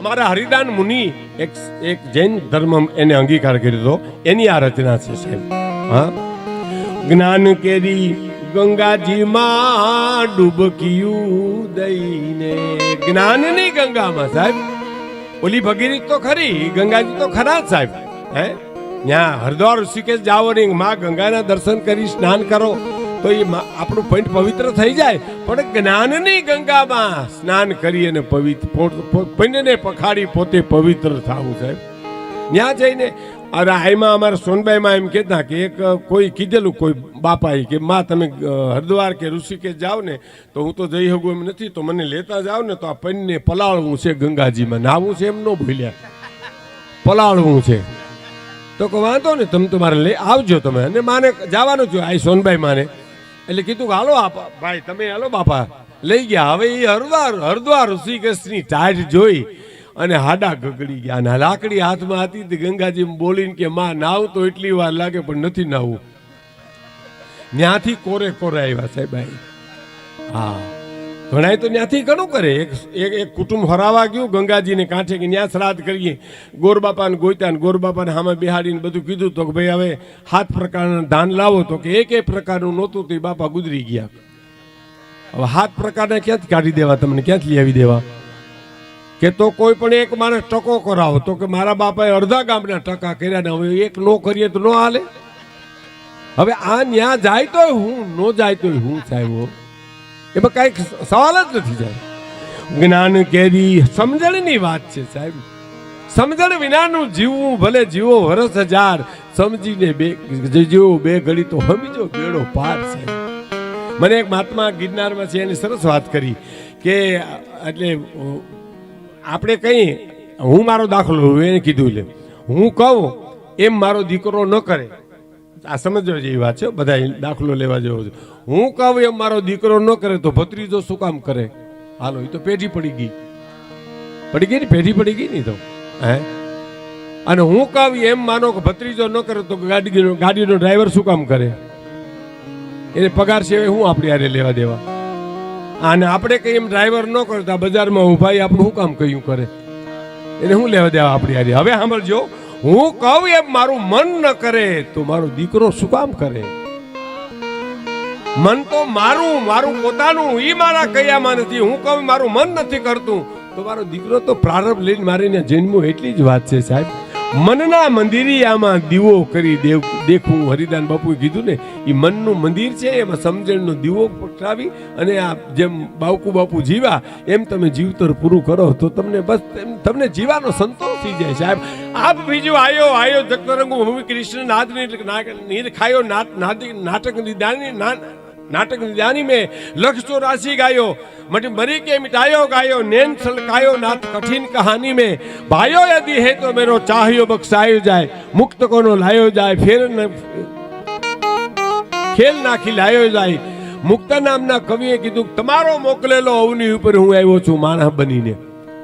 અમારા હરિદાન મુનિ એક એક જૈન ધર્મ એને અંગીકાર કર્યો હતો. એની આ રચના છે સાહેબ. હા? જ્ઞાન કેરી ગંગાજીમાં ડૂબકિયું દઈને. જ્ઞાનની ગંગામાં સાહેબ. ઓલી ભગીરી તો ખરી, ગંગાજી તો ખરા સાહેબ. હે? ત્યાં હરિદ્વાર ઋષિકેશ જાઓ ને માં ગંગાના દર્શન કરી સ્નાન કરો. તો એ આપણું પોઈન્ટ પવિત્ર થઈ જાય. પણ જ્ઞાનની ગંગામાં સ્નાન કરી અને પવિત્ર પુણ્યને પખાડી પોતે પવિત્ર થવું, સાહેબ. ત્યાં જઈને અરે આમાં અમારા સોનબાઈમાં એમ કહેતા કે એક કોઈ કીધેલું, કોઈ બાપાએ કે, માં, તમે હરિદ્વાર કે ઋષિકેશ જાઓ ને, તો હું તો જઈ શકું એમ નથી, તો મને લેતા જાઓ ને, તો આ પૈનને પલાળવું છે ગંગાજીમાં. નાવું છે એમ ન ભૂલ્યા પલાળવું છે. તો વાંધો ને તમે તમારે લઈ આવજો તમે. અને માને, જવાનું છું આ સોનભાઈ માને. એટલે કીધું કે, હાલો ભાઈ, તમે હાલો બાપા. લઈ ગયા. હવે એ હરદ્વાર હરદ્વાર ઋષિકેશની ટાઢ જોઈ અને હાડા ગગડી ગયા. અને લાકડી હાથમાં હતી તે ગંગાજી બોલીને કે, માં, નાવ તો એટલી વાર લાગે, પણ નથી નાવું. ત્યાંથી કોરે કોરે આવ્યા સાહેબ. હા. ઘણાય તો ત્યાંથી ઘણું કરે. એક એક કુટુંબ હરાવા ગયું, ગંગાજીને કાંઠે કે ત્યાં શ્રાદ્ધ કરીએ. ગોરબાપાને ને ગોરબાપાને સામે બિહાડીને બધું કીધું તો કે ભાઈ હવે હાથ પ્રકારના ધાન લાવો તો કે એક એક પ્રકારનું નહોતું તો એ બાપા ગુજરી ગયા. હવે હાથ પ્રકારના ક્યાંથી કાઢી દેવા તમને? ક્યાંથી લઈ આવી દેવા? કે તો કોઈ પણ એક માણસ ટકો કરાવો તો કે મારા બાપાએ અડધા ગામના ટકા કર્યા ને હવે એક નો કરીએ તો નો હાલે? હવે આ ન્યા જાય તોય હું, નો જાય તોય હું સાહેબ. એમાં કાંઈક સવાલ જ નથી સાહેબ જ્ઞાન કેરી સમજણની વાત છે સાહેબ. સમજણ વિનાનું જીવવું ભલે જીવો વરસ હજાર, સમજીને બે જીવો બે ઘડી તો સમજો બેડો પાર છે. મને એક મહાત્મા ગિરનારમાં છે, એની સરસ વાત કરી કે, એટલે, આપણે કહીએ હું મારો દાખલો એને કીધું એટલે હું કહું, એમ મારો દીકરો ન કરે. આ સમજવા જેવી વાત છે બધા દાખલો લેવા જેવો છે. હું કહું એમ મારો દીકરો ન કરે તો ભત્રીજો શું કામ કરે? હાલો એ તો પેઢી પડી ગઈ. પડી ગઈ ને? પેઢી પડી ગઈ ને તો? હે? અને હું કહું એમ માનો કે ભત્રીજો ન કરે તો ગાડી ગાડીનો ડ્રાઈવર શું કામ કરે? એને પગાર સિવાય હું આપણી હારે લેવા દેવા. અને આપણે કઈ એમ ડ્રાઈવર ન કરતા બજારમાં ઊભા એ આપણું શું કામ કયું કરે? એને હું લેવા દેવા આપણી હારે? હવે સાંભળજો હું કહું એમ મારું મન ન કરે, તો મારો દીકરો શું કામ કરે? મન તો મારું મારું પોતાનું એ મારા કયામાં નથી. હું કહું, મારું મન નથી કરતું. તો મારો દીકરો તો પ્રારંભ લઈને મારીને જન્મો એટલી જ વાત છે સાહેબ. મનના મંદિરિયામાં દીવો કરી દેવ દેખવું. હરિદાન બાપુએ કીધું ને એ મનનું મંદિર છે, એમાં સમજણનો દીવો પઠાવી અને આ જેમ બાવકુ બાપુ જીવા, એમ તમે જીવતર પૂરું કરો. તો તમને બસ એમ તમને જીવાનો સંતોષ થઈ જાય સાહેબ. આપ બીજું આયો આયો જગતરંગુ ભૂમિ કૃષ્ણ નાદ નીર ખાયો નાટ નાટક નિદાની નાટક જાની મેં લક્ષ ચોરાસી ગાયો મટી મરી કે મિટાયો ગાયો, નેન સલકાયો નાથ કઠિન કહાની મેં. ભાયો યદી હે તો મેરો ચાહ્યો બક્ષાયો જાય, મુક્ત કોનો લાયો જાય, ફેર ખેલ નાખી લાયો જાય. મુક્ત નામના કવિએ કીધું, તમારો મોકલેલો અવની ઉપર હું આવ્યો છું માણસ બનીને.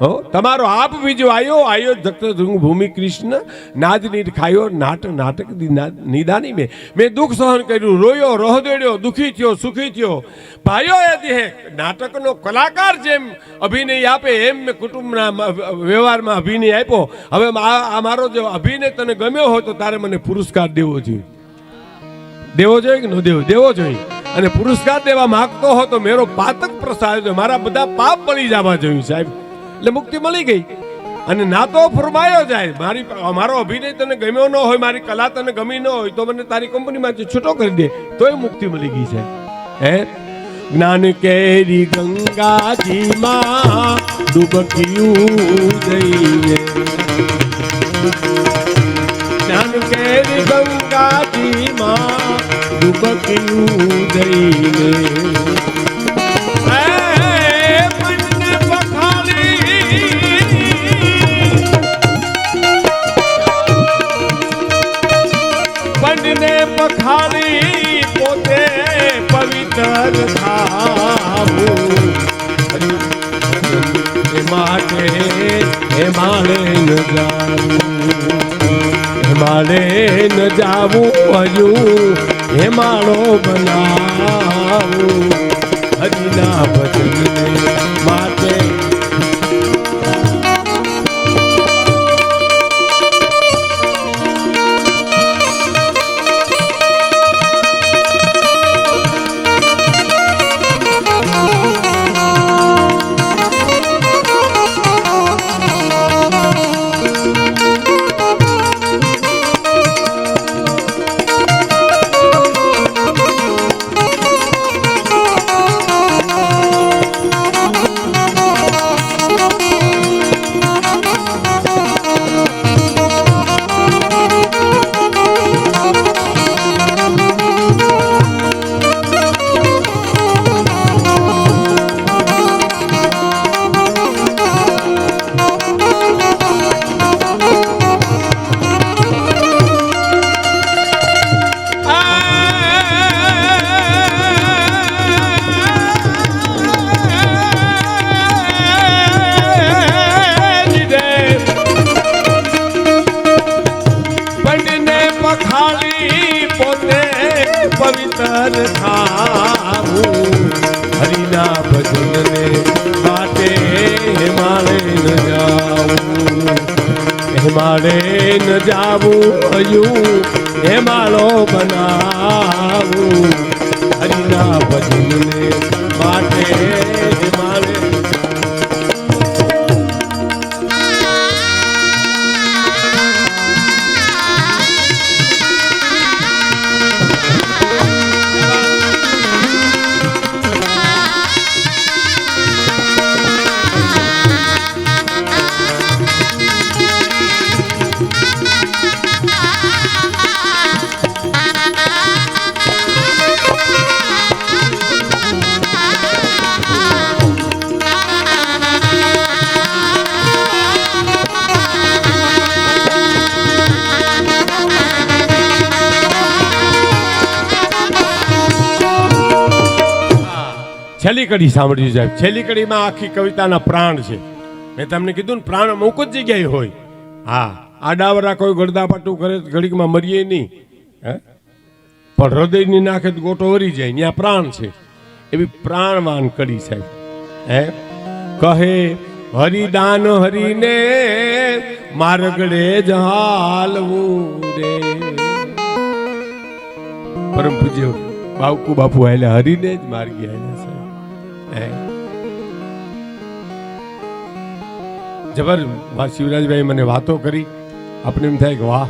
હો, તમારો આપ બીજો આવ્યો આયો જગત ભૂમિ કૃષ્ણ, નાદ નીર ખાયો, નાટ નાટક નિદાની મેં. મેં દુઃખ સહન કર્યું, રોયો રોહદેડ્યો દુઃખી થયો, સુખી થયો. ભાઈઓ એ દેહ, નાટકનો કલાકાર જેમ અભિનય આપે, એમ મેં કુટુંબના વ્યવહારમાં અભિનય આપ્યો. હવે આ મારો જો અભિનય તને ગમ્યો હોય તો તારે મને પુરસ્કાર દેવો જોઈએ. દેવો જોઈએ કે ન દેવો? દેવો જોઈએ. અને પુરસ્કાર દેવા માગતો હો તો મેરો પાતક પ્રસાદ, મારા બધા પાપ બળી જવા જોઈએ સાહેબ. એટલે મુક્તિ મળી ગઈ. અને ના તો ફરમાયો જાય. મારી મારો અભિનય તને ગમ્યો ન હોય, મારી કલા તને ગમી ન હોય, તો મને તારી કંપનીમાંથી છૂટો કરી દે. તોય મુક્તિ મળી ગઈ છે. હે? જ્ઞાન કેરી ગંગાજીમાં ડૂબક્યું જઈએ. જ્ઞાન કેરી ગંગાજીમાં ડૂબક્યું જઈને માટે ન જાવું. એ ન જાવું હજુ એ માળો બનાવું. હજીના ભજન માટે ચરણને માટે હિમાલય ન જાવું. હિમાલય ન જાવું અયું હેમાલો બનાવું. હરિના ભજનને માટે કડી સાંભળ્યું સાહેબ છેલ્લી કડીમાં આખી કવિતાના પ્રાણ છે. મેં તમને કીધું ને, પ્રાણ અમુક જ જગ્યાએ હોય. હા, આડાવરા કોઈ ગળદાપાટું કરે ઘડીકમાં મરીએ નહીં. હે? પણ હૃદયની નાખે તો ગોટો વરી જાય, ત્યાં પ્રાણ છે. એવી પ્રાણવાન કડી સાહેબ. હે? કહે હરિદાન હરીને મારગડે જહાલવું રે પરમ પૂજ્ય બાપુ બાપુ આયલા, હરીને જ માર્ગી આવ્યા હે જબર શિવરાજભાઈ મને વાતો કરી. આપણે એમ થાય કે વાહ,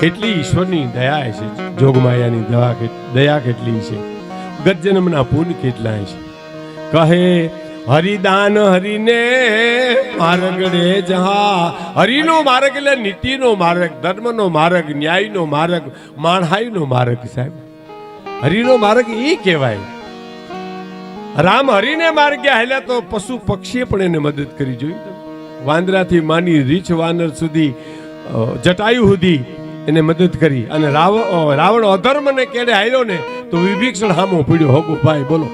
કેટલી ઈશ્વરની દયા છે. જોગમાયાની દવા દયા કેટલી છે. ગજ્જન્મના પુન કેટલા છે. કહે, હરિદાન હરિને માર્ગડે જહા. હરિનો માર્ગ એટલે નીતિનો માર્ગ, ધર્મનો માર્ગ, ન્યાયનો માર્ગ, માણહાઈનો માર્ગ સાહેબ. હરિનો માર્ગ એ કહેવાય. રામ હરિને માર્ગે હાલ્યા તો પશુ પક્ષીએ પણ એને મદદ કરી તમે. વાંદરાથી માની રીછ વાનર સુધી જટાયુ સુધી એને મદદ કરી. અને રાવણ અધર્મને કેડે હાલ્યો ને તો વિભીક્ષણ હામો પીડ્યો. હોગો ભાઈ બોલો.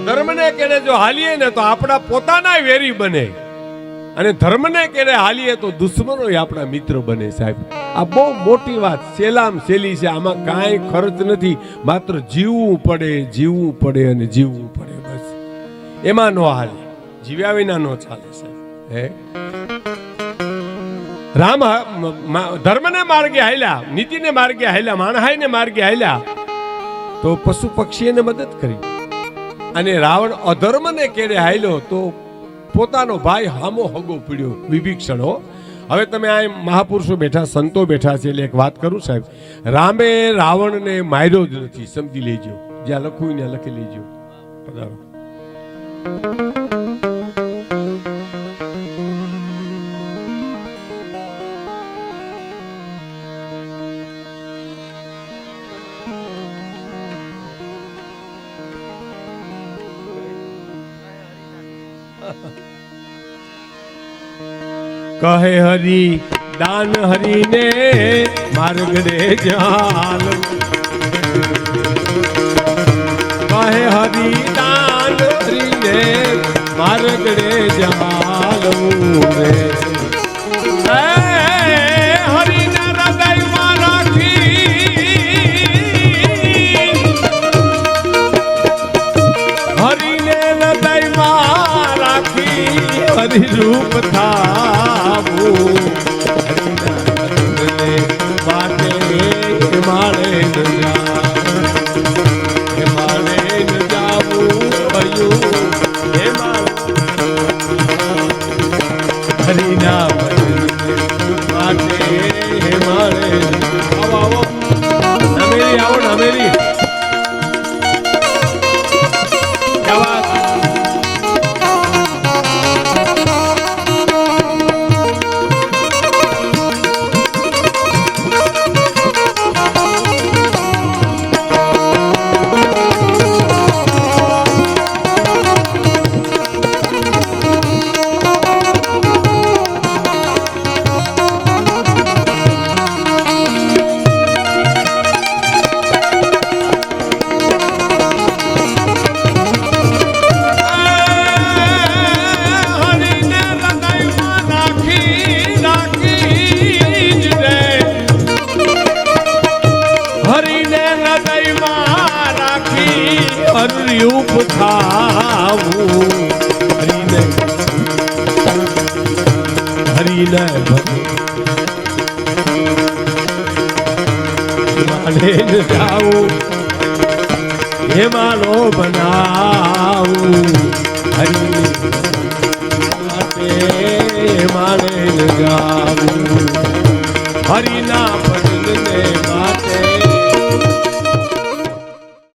અધર્મને કેડે જો હાલીએ ને તો આપણા પોતાના વેરી બને. અને ધર્મને કેડે હાલીએ તો દુશ્મનો આપણા મિત્ર બને સાહેબ. આ બહુ મોટી વાત. સેલામ સેલી છે. આમાં કાંઈ ખર્ચ નથી. માત્ર જીવવું પડે જીવવું પડે અને જીવવું પડે બસ. એમાં નો હાલે. જીવ્યા વિના નો ચાલે સાહેબ. હે? રામ ધર્મને માર્ગે હાલ્યા, નીતિને માર્ગે હાલ્યા, માણહાઈને માર્ગે હાલ્યા, તો પશુ પક્ષીને મદદ કરી. અને રાવણ અધર્મને કેડે હાલ્યો તો પોતાનો ભાઈ હામો હગો પીડ્યો. વિભીક્ષણો હવે તમે આ મહાપુરુષો બેઠા, સંતો બેઠા છે એટલે એક વાત કરું સાહેબ. રામે રાવણને માર્યો જ નથી, સમજી લેજો. જ્યાં લખવું ત્યાં લખી લેજો. પધારો. કહે હરી દાન હરીને માર્ગડે જાલ. કહે હરી દાન હરીને માર્ગડે જાલવું રે માને જાઉં. હે માનો બનાવું હરી માને જાવું હરિના